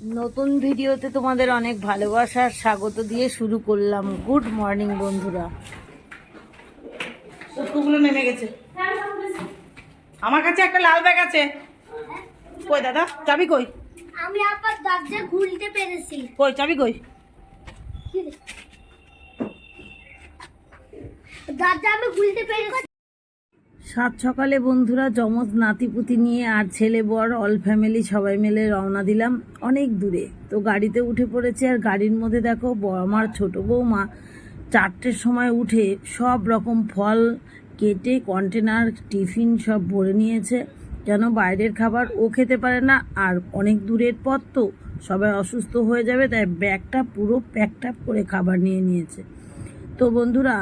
নতুন ভিডিওতে তোমাদের অনেক ভালোবাসার স্বাগত দিয়ে শুরু করলাম। গুড মর্নিং বন্ধুরা। নেমে গেছে। আমার কাছে একটা লাল ব্যাগ আছে। কই দাদা? চাবি কই? আমি আবার দরজা খুলতে পেরেছি। কই চাবি কই? দরজা আমি খুলতে পেরেছি। সাত সকালে বন্ধুরা যমজ নাতিপুতি নিয়ে আর ছেলে, বর অল ফ্যামিলি সবাই মিলে রওনা দিলাম অনেক দূরে। তো গাড়িতে উঠে পড়েছে আর গাড়ির মধ্যে দেখো আমার ছোট বৌমা চারটের সময় উঠে সব রকম ফল কেটে কন্টেনার টিফিন সব ভরে নিয়েছে। কেন বাইরের খাবার ও খেতে পারে না, আর অনেক দূরের পথ তো, সবাই অসুস্থ হয়ে যাবে, তাই ব্যাগটা পুরো প্যাকটাপ করে খাবার নিয়ে নিয়েছে। তো বন্ধুরা,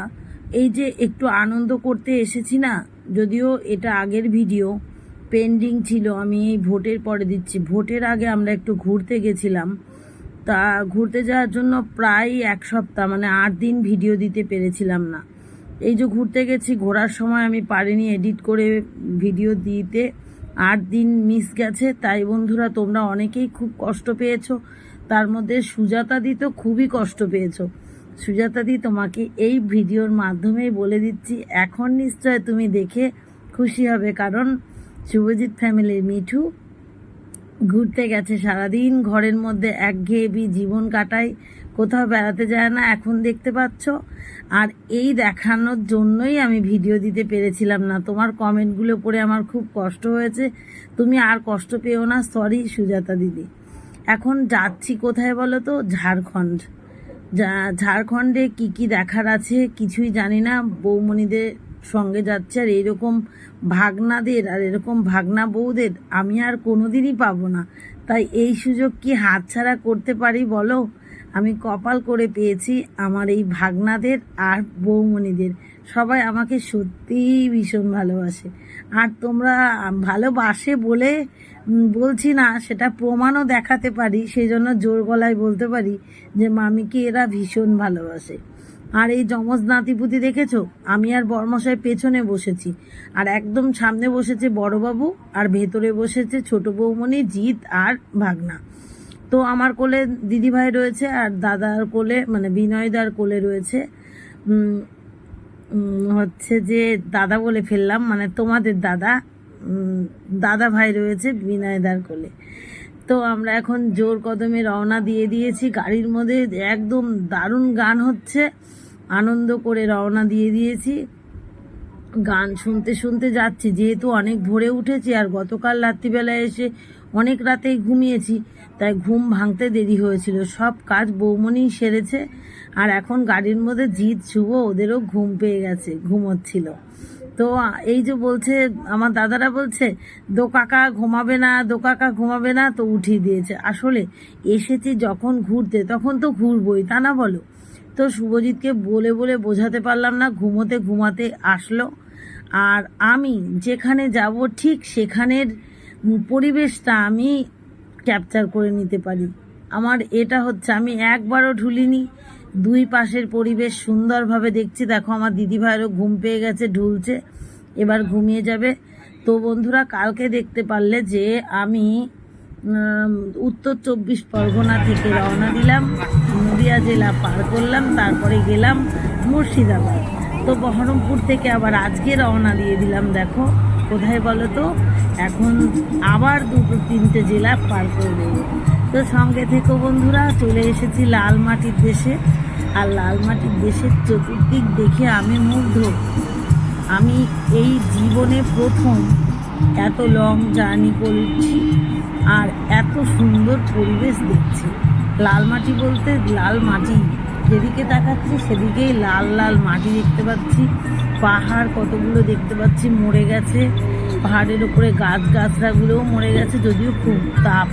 এই যে একটু আনন্দ করতে এসেছি না যদিও এটা আগের ভিডিও পেন্ডিং ছিল, আমি এই ভোটের পরে দিচ্ছি। ভোটের আগে আমরা একটু ঘুরতে গেছিলাম। তা ঘুরতে যাওয়ার জন্য প্রায় এক সপ্তাহ মানে আট দিন ভিডিও দিতে পেরেছিলাম না। এই যে ঘুরতে গেছি, ঘোরার সময় আমি পারিনি এডিট করে ভিডিও দিতে। আট দিন মিস গেছে। তাই বন্ধুরা, তোমরা অনেকেই খুব কষ্ট পেয়েছ। তার মধ্যে সুজাতা দি তো খুবই কষ্ট পেয়েছ। সুজাতা দি, তোমাকে এই ভিডিওর মাধ্যমেই বলে দিচ্ছি, এখন নিশ্চয় তুমি দেখে খুশি হবে। কারণ শুভজিৎ ফ্যামিলির মিঠু ঘুরতে গেছে সারাদিন, ঘরের মধ্যে একঘেয়েবি জীবন কাটায়, কোথাও বেড়াতে যায় না, এখন দেখতে পাচ্ছ। আর এই দেখানোর জন্যই আমি ভিডিও দিতে পেরেছিলাম না। তোমার কমেন্টগুলো পড়ে আমার খুব কষ্ট হয়েছে। তুমি আর কষ্ট পেও না সরি সুজাতা দিদি। এখন যাচ্ছি কোথায় বলো তো? ঝাড়খণ্ড। যা ঝাড়খণ্ডে কি কি দেখার আছে কিছুই জানি না। বৌমণিদের সঙ্গে যাচ্ছে আর এরকম ভাগনাদের আর এরকম ভাগনা বউদের আমি আর কোনোদিনই পাবো না। তাই এই সুযোগ কি হাতছাড়া করতে পারি বলো? আমি কপাল করে পেয়েছি আমার এই ভাগনাদের আর বৌমণিদের। সবাই আমাকে সত্যিই ভীষণ ভালোবাসে। আর তোমরা ভালোবাসে বলে বলছি না, সেটা প্রমাণও দেখাতে পারি সেই জন্য জোর গলায় বলতে পারি যে মামিকে এরা ভীষণ ভালোবাসে। আর এই যমজ নাতিপুতি দেখেছ? আমি আর বর্মশাই পেছনে বসেছি। আর একদম সামনে বসেছে বড়বাবু, আর ভেতরে বসেছে ছোট বৌমণি, জিৎ আর ভাগনা। তো আমার কোলে দিদিভাই রয়েছে, আর দাদার কোলে মানে বিনয়দার কোলে রয়েছে। হচ্ছে যে দাদা বলে ফেললাম মানে তোমাদের দাদা। দাদা ভাই রয়েছে বিনয়দার কোলে। তো আমরা এখন জোর কদমে রওনা দিয়ে দিয়েছি। গাড়ির মধ্যে একদম দারুণ গান হচ্ছে। আনন্দ করে রওনা দিয়ে দিয়েছি। গান শুনতে শুনতে যাচ্ছি। যেহেতু অনেক ভোরে উঠেছি আর গতকাল রাত্রিবেলায় এসে অনেক রাতেই ঘুমিয়েছি, তাই ঘুম ভাঙতে দেরি হয়েছিল। সব কাজ বৌমনি সেরেছে। আর এখন গাড়ির মধ্যে জিৎ, শুভ, ওদেরও ঘুম পেয়ে গেছে, ঘুমোচ্ছিল। তো এই যে বলছে, আমার দাদারা বলছে, দো কাকা ঘুমাবে না, দো কাকা ঘুমাবে না। তো উঠিয়ে দিয়েছে। আসলে এসেছি যখন ঘুরতে, তখন তো ঘুরবই, তা না বলো? তো শুভজিৎকে বলে বলে বোঝাতে পারলাম না, ঘুমোতে ঘুমাতে আসলো। আর আমি যেখানে যাব, ঠিক সেখানের পরিবেশটা আমি ক্যাপচার করে নিতে পারি। আমার এটা হচ্ছে, আমি একবারও ঢুলিনি দুই পাশের পরিবেশ সুন্দরভাবে দেখছি। দেখো আমার দিদিভাইয়েরও ঘুম পেয়ে গেছে, ঢুলছে, এবার ঘুমিয়ে যাবে। তো বন্ধুরা, কালকে দেখতে পারলে যে আমি উত্তর চব্বিশ পরগনা থেকে রওনা দিলাম। নদিয়া জেলা পার করলাম, তারপরে গেলাম মুর্শিদাবাদ। তো বহরমপুর থেকে আবার আজকে রওনা দিয়ে দিলাম, দেখো। কোথায় বলো তো? এখন আবার দুটো তিনটে জেলা পার করে দেবো। তো সঙ্গে থেকো বন্ধুরা, চলে এসেছি লাল মাটির দেশে। আর লাল মাটির দেশের চতুর্দিক দেখে আমি মুগ্ধ। আমি এই জীবনে প্রথম এত লং জার্নি করছি আর এত সুন্দর পরিবেশ দেখছি। লাল মাটি বলতে লাল মাটি। যেদিকে তাকাচ্ছি সেদিকেই লাল লাল মাটি দেখতে পাচ্ছি। পাহাড় কতগুলো দেখতে পাচ্ছি, মরে গেছে। পাহাড়ের ওপরে গাছ গাছড়াগুলোও মরে গেছে, যদিও খুব তাপ।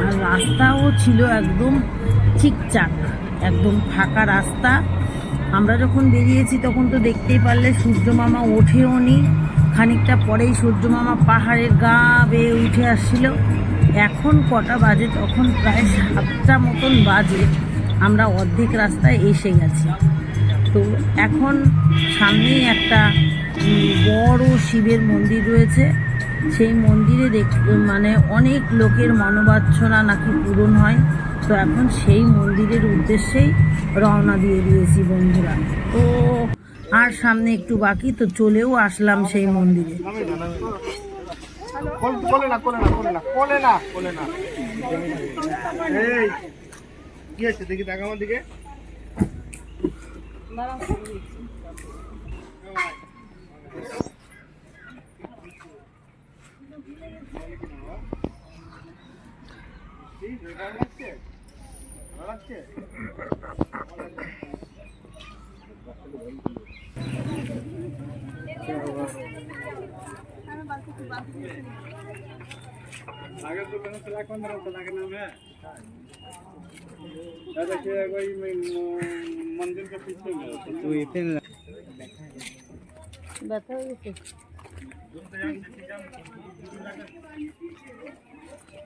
আর রাস্তাও ছিল একদম ঠিকচাক একদম ফাঁকা রাস্তা। আমরা যখন বেরিয়েছি, তখন তো দেখতেই পারলে সূর্য মামা ওঠেও নি। খানিকটা পরেই সূর্য মামা পাহাড়ের গা বেয়ে উঠে আসছিল। এখন কটা বাজে? তখন প্রায় সাতটা মতন বাজে। আমরা অর্ধেক রাস্তায় এসে গেছি। তো এখন সামনেই একটা বড় শিবের মন্দির রয়েছে। সেই মন্দিরে দেখ মানে অনেক লোকের মনোবাঞ্ছনা নাকি পূরণ হয়। তো এখন সেই মন্দিরের উদ্দেশ্যেই রওনা দিয়ে দিয়েছি বন্ধুরা। তো আর সামনে একটু বাকি, তো চলেও আসলাম সেই মন্দিরে। आगे तो मैंने चला कौन रहा था के नाम है देखिए कोई मंदिर के पीछे में तो इतने बैठा है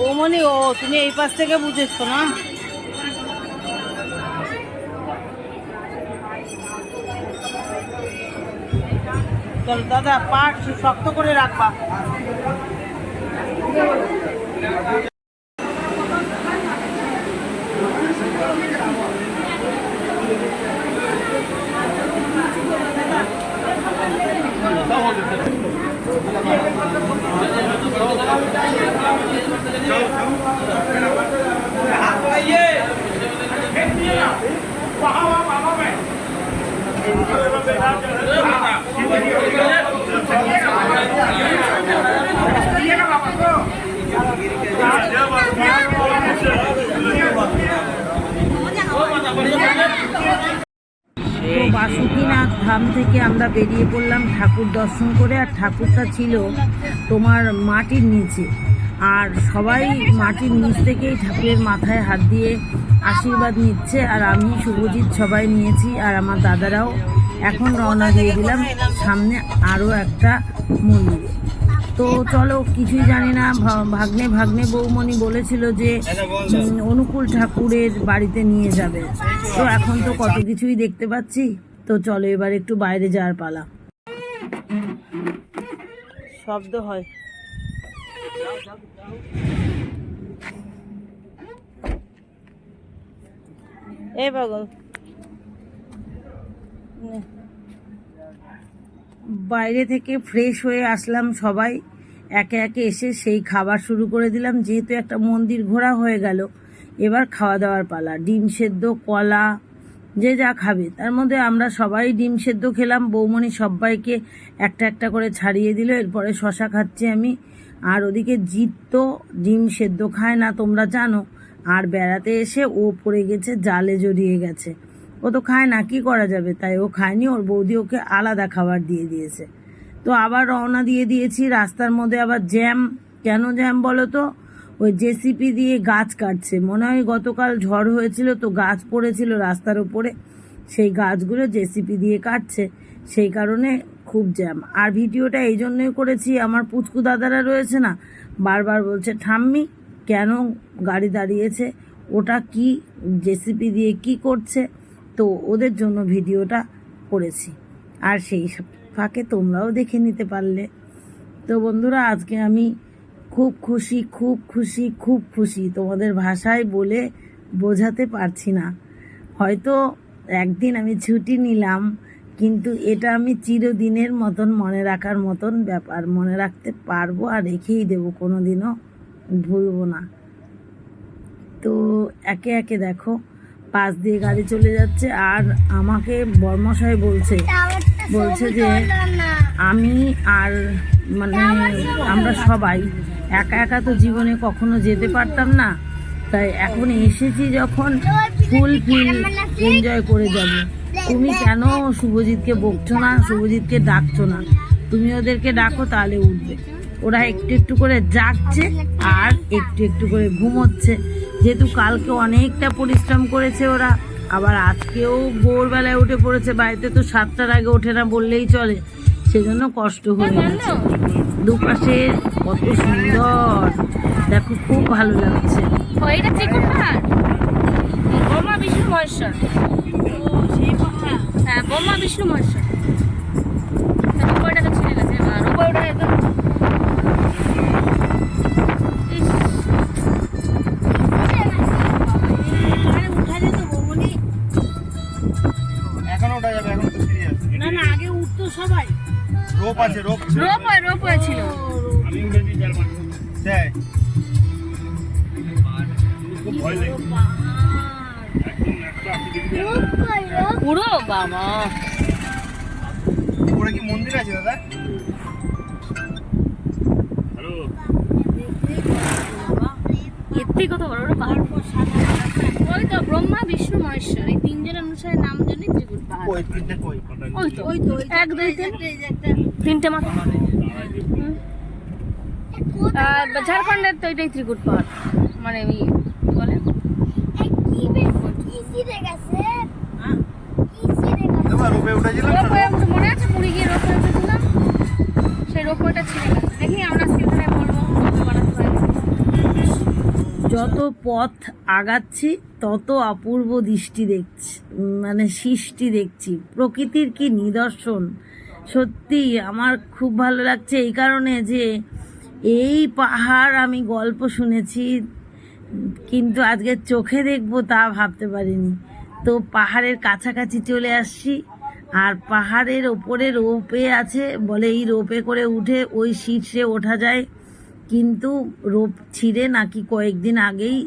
বৌমনি, ও, তুমি এই পাশ থেকে বুঝেছ না? চল দাদা পা শক্ত করে রাখবা। তো বাসুকিনাথ ধাম থেকে আমরা বেরিয়ে পড়লাম ঠাকুর দর্শন করে, আর ঠাকুরটা ছিল তোমার মাটির নিচে। আর সবাই মাটির নিচ থেকেই ঠাকুরের মাথায় হাত দিয়ে আশীর্বাদ নিচ্ছে, আর আমি শুভজিৎ সবাই নিয়েছি, আর আমার দাদারাও এখন রওনা দিয়ে দিলাম। সামনে আরও একটা মন্দিরে। তো চলো, কিছুই জানি না ভাগ্নে ভাগ্নে বৌমণি বলেছিল যে অনুকূল ঠাকুরের বাড়িতে নিয়ে যাবে। তো এখন তো কত কিছুই দেখতে পাচ্ছি। তো চলো, এবার একটু বাইরে যাওয়ার পালা। শব্দ হয়। এ পাগল। বাইরে থেকে ফ্রেশ হয়ে আসলাম সবাই। একে একে এসে সেই খাবার শুরু করে দিলাম, যেহেতু একটা মন্দির ঘোরা হয়ে গেল। এবার খাওয়া দাওয়ার পালা, ডিম সেদ্ধ, কলা, যে যা খাবে। তার মধ্যে আমরা সবাই ডিম সেদ্ধ খেলাম, বৌমণি সবাইকে একটা একটা করে ছাড়িয়ে দিল, এরপরে শশা খাচ্ছি আমি। আর ওদিকে জিত তো ডিম সেদ্ধ খায় না, তোমরা জানো। আর বেড়াতে এসে ও পড়ে গেছে, জালে জড়িয়ে গেছে। ও তো খায় না, কি করা যাবে? তাই ও খায়নি, ওর বৌদি ওকে আলাদা খাবার দিয়ে দিয়েছে। তো আবার রওনা দিয়ে দিয়েছি, রাস্তার মধ্যে আবার জ্যাম। কেন জ্যাম বলো তো? ওই জেসিপি দিয়ে গাছ কাটছে। মনে হয় গতকাল ঝড় হয়েছিল, তো গাছ পড়েছিল রাস্তার উপরে সেই গাছগুলো জেসিপি দিয়ে কাটছে। সেই কারণে খুব জ্যাম। আর ভিডিওটা এই জন্যই করেছি, আমার পুচকু দাদারা রয়েছে না, বারবার বলছে, ঠাম্মি, কেন গাড়ি দাঁড়িয়েছে? ওটা কি, জেসিপি দিয়ে কি করছে? তো ওদের জন্য ভিডিওটা করেছি। আর সেই ফাঁকে তোমরাও দেখে নিতে পারলে। তো বন্ধুরা, আজকে আমি খুব খুশি খুব খুশি খুব খুশি। তোমাদের ভাষায় বলে বোঝাতে পারছি না। হয়তো একদিন আমি ছুটি নিলাম কিন্তু এটা আমি চিরদিনের মতন মনে রাখার মতন ব্যাপার। মনে রাখতে পারব আর রেখেই দেবো কোনো দিনও ভুলবো না। তো একে একে দেখো, পাশ দিয়ে গাড়ি চলে যাচ্ছে আর আমাকে বর্মশাই বলছে বলছে যে আমি আর মানে আমরা সবাই একা একা তো জীবনে কখনো যেতে পারতাম না, তাই এখন এসেছি যখন ফুল ফিল এনজয় করে যাব। তুমি কেন শুভজিৎকে বকছো না? শুভজিৎকে ডাকছো না? তুমি ওদেরকে ডাকো, তাহলে উঠবে। ওরা একটু একটু করে জাগছে আর একটু একটু করে ঘুমোচ্ছে। যেহেতু কালকে অনেকটা পরিশ্রম করেছে ওরা, আবার আজকেও ভোরবেলায় উঠে পড়েছে। বাড়িতে তো সাতটার আগে ওঠে না বললেই চলে। সেজন্য কষ্ট হয়ে গেছে। দুপাশে কত সুন্দর। দেখো, খুব ভালো লাগছে। হ্যাঁ বোমা বিষ্ণু মহেশ্বর। রূপটা তো ছিঁড়ে গেছে? একদম। না না আগে উঠতো সবাই। রোপ আছে রোপ রোপওয়ে রোপওয়ে ছিল দেয় পুরো? বাবা। কি মন্দির আছে দাদা? এর থেকে কত বড়? বড় পাহাড়। ওই তো ব্রহ্মা বিষ্ণু মহেশ্বর। এই তিনজনের অনুসারে নাম জানি ত্রিকুট পাহাড়। কই তিনটে কই? ওই তো ওই তো এক দুই তিন। তিনটে। ঝাড়খণ্ডের তো এটাই ত্রিকুট পাহাড়। মানে ওই কি বলে কি বে- কি ছিঁড়ে গেছে? কি ছিঁড়ে গেছে? এবার রোপে উঠেছিলাম না রোপওয়ে আমাকে মনে আছে পুরী গিয়ে রোপওয়ে উঠেছিলাম? সেই রোপওয়েটা ছিঁড়ে গেছে। দেখি আমরা বলব যত পথ আগাচ্ছি তত অপূর্ব দৃষ্টি দেখছি মানে সৃষ্টি দেখছি। প্রকৃতির কি নিদর্শন? সত্যি আমার খুব ভালো লাগছে এই কারণে যে এই পাহাড় আমি গল্প শুনেছি কিন্তু আজকে চোখে দেখব তা ভাবতে পারিনি। তো পাহাড়ের কাছাকাছি চলে আসছি আর পাহাড়ের ওপরে রোপে আছে, বলে এই রোপে করে উঠে ওই শীর্ষে ওঠা যায়। কিন্তু রোপ ছিঁড়ে নাকি কয়েকদিন আগেই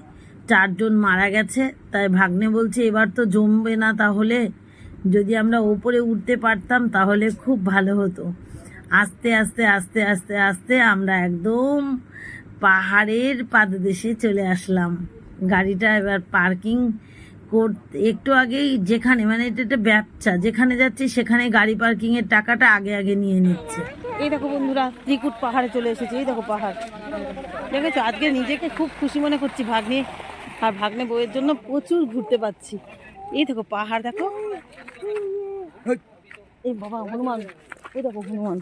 চারজন মারা গেছে। তাই ভাগ্নে বলছে, এবার তো জমবে না তাহলে। যদি আমরা ওপরে উঠতে পারতাম তাহলে খুব ভালো হতো। আস্তে আস্তে আস্তে আস্তে আস্তে আমরা একদম পাহাড়ের পাদদেশে চলে আসলাম। গাড়িটা এবার পার্কিং করতে একটু আগেই যেখানে মানে এটা একটা ব্যবসা, যেখানে যাচ্ছি সেখানে গাড়ি পার্কিংয়ের টাকাটা আগে আগে নিয়ে নিচ্ছে। এই দেখো বন্ধুরা, ত্রিকুট পাহাড়ে চলে এসেছি, এই দেখো পাহাড়। দেখেছ? আজকে নিজেকে খুব খুশি মনে করছি ভাগ্নে, আর ভাগ্নে বইয়ের জন্য প্রচুর ঘুরতে পাচ্ছি এই দেখো পাহাড় দেখো। এই বাবা, হনুমান। এই দেখো হনুমান।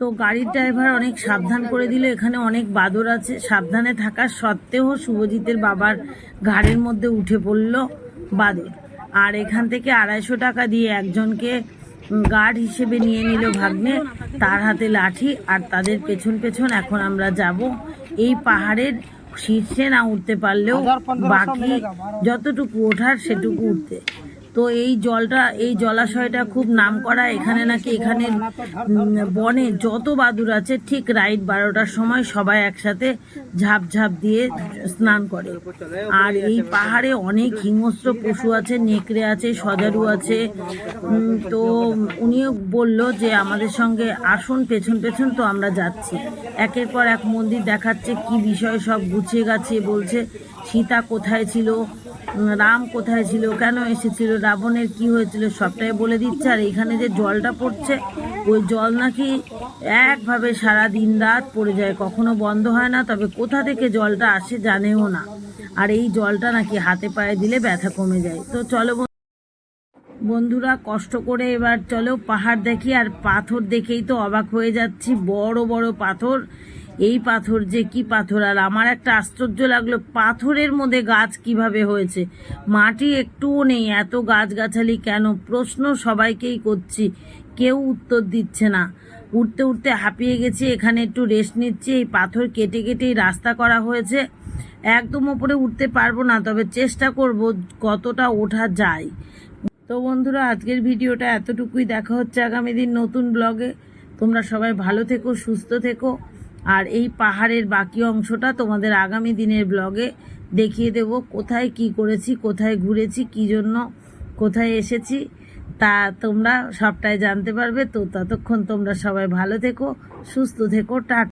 তো গাড়ির ড্রাইভার অনেক সাবধান করে দিল। এখানে অনেক বাদর আছে। সাবধানে থাকার সত্ত্বেও শুভজিতের বাবার ঘাড়ের মধ্যে উঠে পড়ল বাদর। আর এখান থেকে আড়াইশো টাকা দিয়ে একজনকে গার্ড হিসেবে নিয়ে নিল ভাগ্নে। তার হাতে লাঠি আর তাদের পেছন পেছন এখন আমরা যাব। এই পাহাড়ের শীর্ষে না উঠতে পারলেও বাকি যতটুকু ওঠার সেটুকু উঠতে। তো এই জলটা, এই জলাশয়টা খুব নাম করা এখানে নাকি এখানে বনে যত বাদুর আছে, ঠিক রাইট বারোটার সময় সবাই একসাথে ঝাঁপ ঝাঁপ দিয়ে স্নান করে। আর এই পাহাড়ে অনেক হিংস্র পশু আছে, নেকড়ে আছে, সজারু আছে। তো উনিও বলল যে, আমাদের সঙ্গে আসুন, পেছন পেছন তো আমরা যাচ্ছি। একের পর এক মন্দির দেখাচ্ছে, কি বিষয় সব গুছিয়ে গাছিয়ে বলছে, সীতা কোথায় ছিল? রাম কোথায় ছিল, কেন এসেছিল, রাবণের কি হয়েছিল, সবটাই বলে দিচ্ছে। আর এখানে যে জলটা পড়ছে, ওই জল নাকি একভাবে সারা দিন রাত পড়ে যায়। কখনো বন্ধ হয় না, তবে কোথা থেকে জলটা আসে জানেও না। আর এই জলটা নাকি হাতে পায়ে দিলে ব্যথা কমে যায়। তো চলো বন্ধু- বন্ধুরা, কষ্ট করে এবার চলো পাহাড় দেখি। আর পাথর দেখেই তো অবাক হয়ে যাচ্ছি। বড় বড় পাথর। এই পাথর যে কি পাথর, আর আমার একটা আশ্চর্য লাগল, পাথরের মধ্যে গাছ কীভাবে হয়েছে? মাটি একটুও নেই, এত গাছগাছালি কেন? প্রশ্ন সবাইকেই করছি, কেউ উত্তর দিচ্ছে না। উঠতে উঠতে হাঁপিয়ে গেছি, এখানে একটু রেস্ট নিচ্ছি, এই পাথর কেটে কেটেই রাস্তা করা হয়েছে। একদম ওপরে উঠতে পারব না, তবে চেষ্টা করব কতটা ওঠা যায়। তো বন্ধুরা, আজকের ভিডিওটা এতটুকুই, দেখা হচ্ছে আগামী দিন নতুন ব্লগে তোমরা সবাই ভালো থেকো, সুস্থ থেকো। আর এই পাহাড়ের বাকি অংশটা তোমাদের আগামী দিনের ব্লগে দেখিয়ে দেব। কোথায় কি করেছি, কোথায় ঘুরেছি, কি জন্য কোথায় এসেছি, তা তোমরা সবটাই জানতে পারবে। তো ততক্ষণ তোমরা সবাই ভালো থেকো, সুস্থ থেকো টাটা